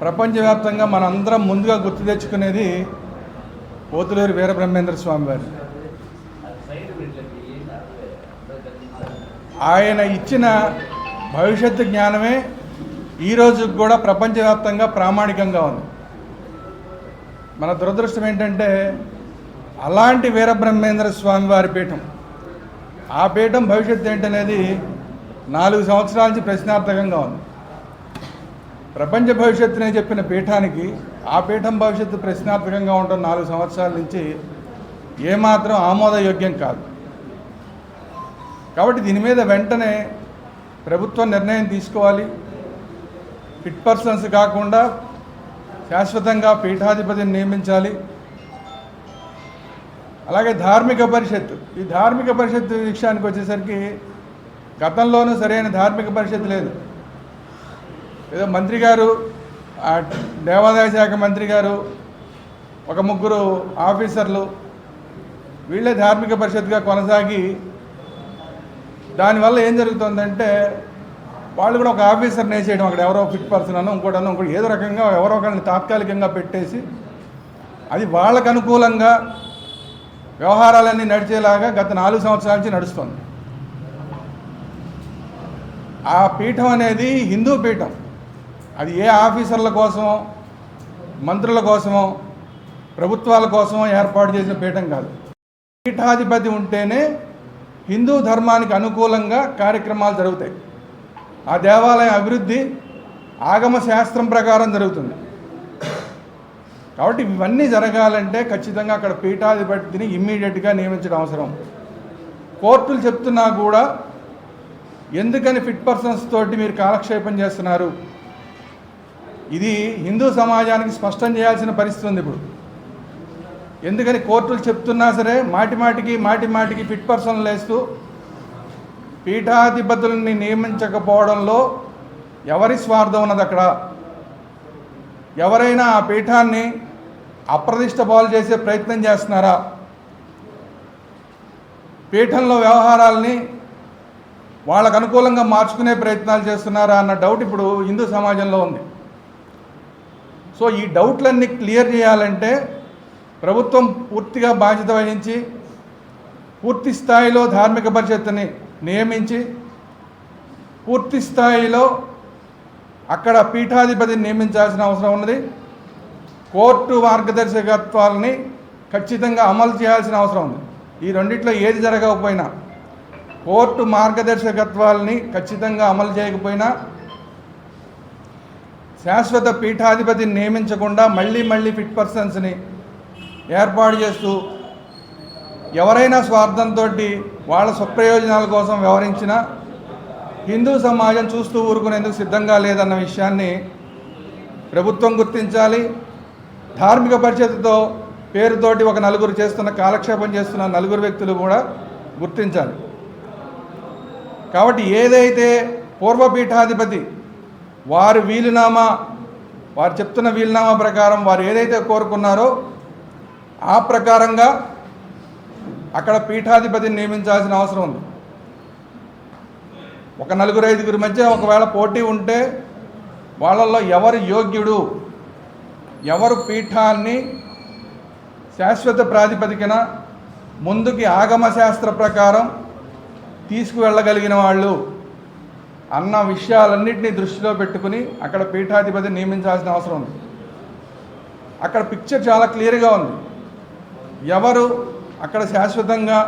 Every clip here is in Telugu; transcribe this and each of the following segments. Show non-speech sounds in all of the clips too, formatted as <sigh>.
ప్రపంచవ్యాప్తంగా మనందరం ముందుగా గుర్తు తెచ్చుకునేది పోతులూరి వీరబ్రహ్మేంద్ర స్వామి వారు. ఆయన ఇచ్చిన భవిష్యత్తు జ్ఞానమే ఈ రోజు కూడా ప్రపంచవ్యాప్తంగా ప్రామాణికంగా ఉంది. మన దురదృష్టం ఏంటంటే అలాంటి వీరబ్రహ్మేంద్ర స్వామి వారి పీఠం. ఆ పీఠం భవిష్యత్తు ఏంటనేది నాలుగు సంవత్సరాల నుంచి ప్రశ్నార్థకంగా ఉంది. ప్రపంచ భవిష్యత్తునే చెప్పిన పీఠానికి ఆ పీఠం భవిష్యత్తు ప్రశ్నార్థకంగా ఉంటున్న నాలుగు సంవత్సరాల నుంచి ఏమాత్రం ఆమోదయోగ్యం కాదు. కాబట్టి దీని మీద వెంటనే ప్రభుత్వం నిర్ణయం తీసుకోవాలి. ఫిట్ పర్సన్స్ కాకుండా శాశ్వతంగా పీఠాధిపతిని నియమించాలి. అలాగే ధార్మిక పరిషత్ ఈ ధార్మిక పరిషత్ విషయానికి వచ్చేసరికి గతంలోనూ సరైన ధార్మిక పరిషత్ లేదు. ఏదో మంత్రి గారు దేవాదాయ శాఖ మంత్రి గారు ఒక ముగ్గురు ఆఫీసర్లు వీళ్ళే ధార్మిక పరిషత్గా కొనసాగి దానివల్ల ఏం జరుగుతుందంటే వాళ్ళు కూడా ఒక ఆఫీసర్ వేసేయడం అక్కడ ఎవరో ఫిట్ పర్సన్ అనో ఇంకోటి ఇంకోటి ఏదో రకంగా ఎవరో ఒకరిని తాత్కాలికంగా పెట్టేసి అది వాళ్ళకు అనుకూలంగా వ్యవహారాలన్నీ నడిచేలాగా గత నాలుగు సంవత్సరాల నుంచి నడుస్తుంది. ఆ పీఠం అనేది హిందూ పీఠం. అది ఏ ఆఫీసర్ల కోసమో మంత్రుల కోసమో ప్రభుత్వాల కోసమో ఏర్పాటు చేసిన పీఠం కాదు. పీఠాధిపతి ఉంటేనే హిందూ ధర్మానికి అనుకూలంగా కార్యక్రమాలు జరుగుతాయి. ఆ దేవాలయం అభివృద్ధి ఆగమ శాస్త్రం ప్రకారం జరుగుతుంది. కాబట్టి ఇవన్నీ జరగాలంటే ఖచ్చితంగా అక్కడ పీఠాధిపతిని ఇమ్మీడియట్గా నియమించడం అవసరం. కోర్టులు చెప్తున్నా కూడా ఎందుకని ఫిట్ పర్సన్స్ తోటి మీరు కాలక్షేపం చేస్తున్నారు? ఇది హిందూ సమాజానికి స్పష్టం చేయాల్సిన పరిస్థితి ఉంది ఇప్పుడు. ఎందుకని కోర్టులు చెప్తున్నా సరే మాటి మాటికి మాటి మాటికి ఫిట్ పర్సన్లు వేస్తూ పీఠాధిపతుల్ని నియమించకపోవడంలో ఎవరి స్వార్థం ఉన్నది అక్కడ? ఎవరైనా ఆ పీఠాన్ని అప్రదిష్ట పాలు చేసే ప్రయత్నం చేస్తున్నారా? పీఠంలో వ్యవహారాల్ని వాళ్ళకు అనుకూలంగా మార్చుకునే ప్రయత్నాలు చేస్తున్నారా అన్న డౌట్ ఇప్పుడు హిందూ సమాజంలో ఉంది. సో ఈ డౌట్లన్నీ క్లియర్ చేయాలంటే ప్రభుత్వం పూర్తిగా బాధ్యత వహించి పూర్తి స్థాయిలో ధార్మిక పరిషత్తుని నియమించి పూర్తి స్థాయిలో అక్కడ పీఠాధిపతిని నియమించాల్సిన అవసరం ఉన్నది. కోర్టు మార్గదర్శకత్వాలని ఖచ్చితంగా అమలు చేయాల్సిన అవసరం ఉంది. ఈ రెండిట్లో ఏది జరగకపోయినా కోర్టు మార్గదర్శకత్వాలని ఖచ్చితంగా అమలు చేయకపోయినా శాశ్వత పీఠాధిపతిని నియమించకుండా మళ్ళీ మళ్ళీ ఫిట్ పర్సన్స్ని ఏర్పాటు చేస్తూ ఎవరైనా స్వార్థంతో వాళ్ళ స్వప్రయోజనాల కోసం వ్యవహరించినా హిందూ సమాజం చూస్తూ ఊరుకునేందుకు సిద్ధంగా లేదన్న విషయాన్ని ప్రభుత్వం గుర్తించాలి. ధార్మిక పరిషత్తుతో పేరుతోటి ఒక నలుగురు చేస్తున్న కాలక్షేపం చేస్తున్న నలుగురు వ్యక్తులు కూడా గుర్తించాలి. కాబట్టి ఏదైతే పూర్వపీఠాధిపతి వారి వీలునామా వారు చెప్తున్న వీలునామా ప్రకారం వారు ఏదైతే కోరుకున్నారో ఆ ప్రకారంగా అక్కడ పీఠాధిపతిని నియమించాల్సిన అవసరం ఉంది. ఒక నలుగురు ఐదుగురి మధ్య ఒకవేళ పోటీ ఉంటే వాళ్ళల్లో ఎవరు యోగ్యుడు ఎవరు పీఠాన్ని శాశ్వత ప్రాతిపదికన ముందుకి ఆగమ శాస్త్ర ప్రకారం తీసుకువెళ్ళగలిగిన వాళ్ళు అన్న విషయాలన్నింటినీ దృష్టిలో పెట్టుకుని అక్కడ పీఠాధిపతిని నియమించాల్సిన అవసరం ఉంది. అక్కడ పిక్చర్ చాలా క్లియర్గా ఉంది. ఎవరు అక్కడ శాశ్వతంగా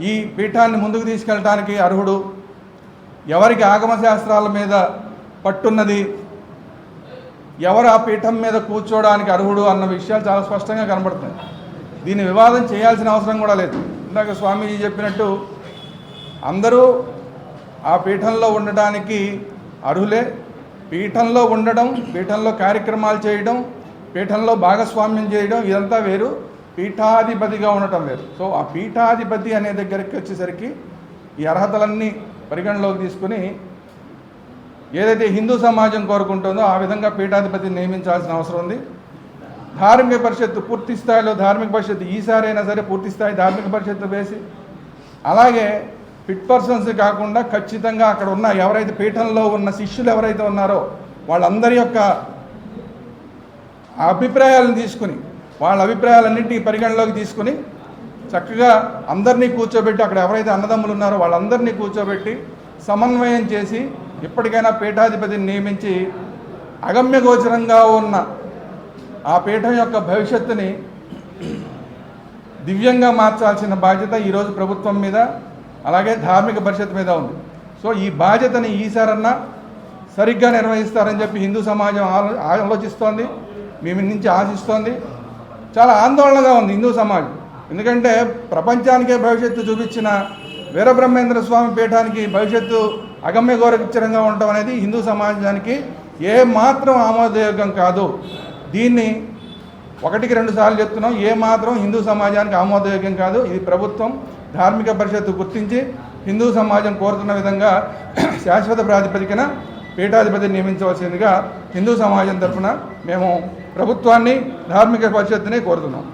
ఈ పీఠాన్ని ముందుకు తీసుకెళ్ళటానికి అర్హుడు? ఎవరికి ఆగమ శాస్త్రాల మీద పట్టున్నది? ఎవరు ఆ పీఠం మీద కూర్చోవడానికి అర్హుడు? అన్న విషయాలు చాలా స్పష్టంగా కనబడుతున్నాయి. దీన్ని వివాదం చేయాల్సిన అవసరం కూడా లేదు. ఇందాక స్వామీజీ చెప్పినట్టు అందరూ ఆ పీఠంలో ఉండటానికి అర్హులే. పీఠంలో ఉండడం పీఠంలో కార్యక్రమాలు చేయడం పీఠంలో భాగస్వామ్యం చేయడం ఇదంతా వేరు. పీఠాధిపతిగా ఉండటం వేరు. సో ఆ పీఠాధిపతి అనే దగ్గరికి వచ్చేసరికి ఈ అర్హతలన్నీ పరిగణలోకి తీసుకుని ఏదైతే హిందూ సమాజం కోరుకుంటుందో ఆ విధంగా పీఠాధిపతిని నియమించాల్సిన అవసరం ఉంది. ధార్మిక పరిషత్తు పూర్తి స్థాయిలో ధార్మిక పరిషత్తు ఈసారైనా సరే పూర్తి స్థాయి ధార్మిక పరిషత్తు వేసి అలాగే ఫిట్ పర్సన్స్ కాకుండా ఖచ్చితంగా అక్కడ ఉన్న ఎవరైతే పీఠంలో ఉన్న శిష్యులు ఎవరైతే ఉన్నారో వాళ్ళందరి యొక్క అభిప్రాయాలను తీసుకుని వాళ్ళ అభిప్రాయాలన్నింటినీ పరిగణలోకి తీసుకుని చక్కగా అందరినీ కూర్చోబెట్టి అక్కడ ఎవరైతే అన్నదమ్ములు ఉన్నారో వాళ్ళందరినీ కూర్చోబెట్టి సమన్వయం చేసి ఇప్పటికైనా పీఠాధిపతిని నియమించి అగమ్యగోచరంగా ఉన్న ఆ పీఠం యొక్క భవిష్యత్తుని దివ్యంగా మార్చాల్సిన బాధ్యత ఈరోజు ప్రభుత్వం మీద అలాగే ధార్మిక పరిషత్ మీద ఉంది. సో ఈ బాధ్యతని ఈసారన్నా సరిగ్గా నిర్వహిస్తారని చెప్పి హిందూ సమాజం ఆలో ఆలోచిస్తోంది మేము నుంచి ఆశిస్తోంది. చాలా ఆందోళనగా ఉంది హిందూ సమాజం. ఎందుకంటే ప్రపంచానికే భవిష్యత్తు చూపించిన వీరబ్రహ్మేంద్ర స్వామి పీఠానికి భవిష్యత్తు అగమ్య గౌరవచ్చరంగా ఉండటం అనేది హిందూ సమాజానికి ఏ మాత్రం ఆమోదయోగ్యం కాదు. దీన్ని ఒకటికి రెండు సార్లు చెప్తున్నాం. ఏ మాత్రం హిందూ సమాజానికి ఆమోదయోగ్యం కాదు. ఇది ప్రభుత్వం ధార్మిక పరిషత్తు గుర్తించి హిందూ సమాజం కోరుతున్న విధంగా <clears throat> శాశ్వత ప్రాతిపదికన పీఠాధిపతిని నియమించవలసిందిగా హిందూ సమాజం తరఫున మేము ప్రభుత్వాన్ని ధార్మిక పరిషత్తుని కోరుతున్నాం.